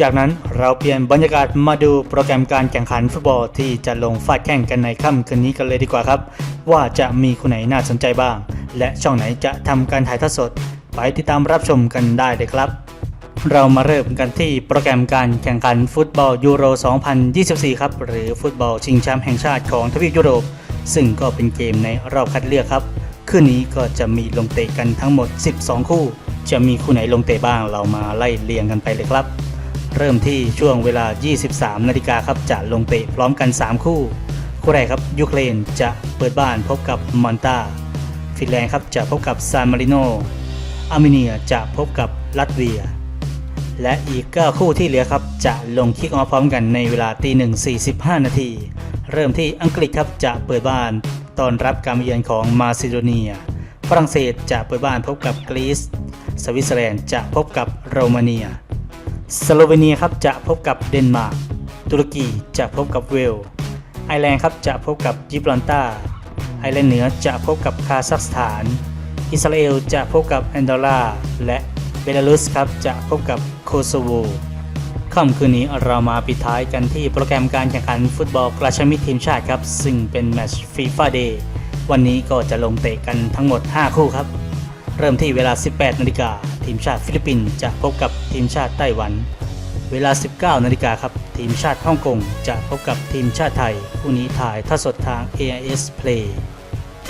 จากนั้นเราเปลี่ยนบรรยากาศมาดูโปรแกรมการแข่งขันฟุตบอลที่จะลงฟาดแข่งกันในค่ำคืนนี้กันเลยดีกว่าครับ ว่าจะมีคนไหนน่าสนใจบ้าง และช่องไหนจะทำการถ่ายทอดสด ไปติดตามรับชมกันได้เลยครับ เรามาเริ่มกันที่โปรแกรมการแข่งขันฟุตบอลยูโร 2024 ครับ หรือฟุตบอลชิงแชมป์แห่งชาติของทวีปยุโรป ซึ่งก็เป็นเกมในรอบคัดเลือกครับคืนนี้ก็จะมีลงเตะกันทั้งหมด 12 คู่ จะมีคู่ไหนลงเตะบ้างเรามาไล่เรียงกันไปเลยครับ เริ่มที่ช่วงเวลา 23 นาฬิกาครับจะลงเตะพร้อมกัน 3 คู่ คู่แรกครับยูเครนจะเปิดบ้านพบกับมอนตาฟินแลนด์ครับจะพบกับซานมาริโนอาร์เมเนียจะพบกับลัตเวีย และอีก 9 คู่ที่เหลือครับ จะลงคิกออฟพร้อมกันในเวลาตีหนึ่ง45นาที เริ่มที่อังกฤษครับจะเปิดบ้านต้อนรับการเยือนของมาซิโดเนีย ฝรั่งเศสจะเปิดบ้านพบกับกรีซ สวิตเซอร์แลนด์จะพบกับโรมาเนีย สโลเวเนียครับจะพบกับเดนมาร์ก ตุรกีจะพบกับเวล ไอร์แลนด์ครับจะพบกับจิบรัลตาไอร์แลนด์เหนือจะพบกับคาซัคสถาน อิสราเอลจะพบกับแอนดอร่าและ เบลารุสครับจะพบกับโคโซโวค่ำคืนนี้เรามาปิดท้ายกันที่โปรแกรมการแข่งขันฟุตบอลกระชับมิตรทีมชาติครับ ซึ่งเป็นแมตช์ฟีฟ่าเดย์วันนี้ก็จะลงเตะกันทั้งหมด 5 คู่ครับ เริ่มที่เวลา 18 นาฬิกาทีมชาติฟิลิปปินส์จะพบกับทีมชาติไต้หวัน เวลา 19 นาฬิกาครับทีมชาติฮ่องกงจะพบกับทีมชาติไทย คู่นี้ถ่ายทอดสดทาง AIS Play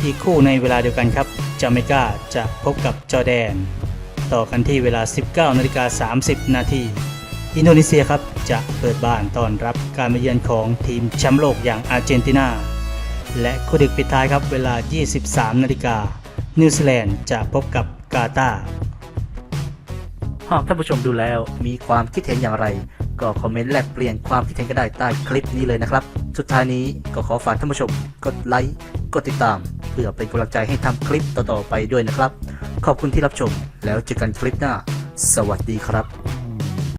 อีกคู่ในเวลาเดียวกันครับจาเมกาจะพบกับจอร์แดน ต่อกันที่เวลา 19นาฬิกา30 นาทีอินโดนีเซียครับจะเปิดบ้านต้อนรับการมาเยือนของทีมแชมป์โลกอย่างอาร์เจนตินา และคู่ดึกปิดท้ายครับเวลา 23นาฬิกานิวซีแลนด์จะพบกับกาตาหากท่านผู้ชมดูแล้วมีความคิดเห็นอย่างไร ก็คอมเมนต์แลกเปลี่ยนความคิดเห็นก็ได้ใต้คลิปนี้เลยนะครับ สุดท้ายนี้ก็ขอฝากท่านผู้ชมกดไลค์กดติดตาม เพื่อเป็นกำลังใจให้ทำคลิปต่อๆไปด้วยนะครับ ขอบคุณที่รับชม แล้วเจอกันคลิปหน้า สวัสดีครับ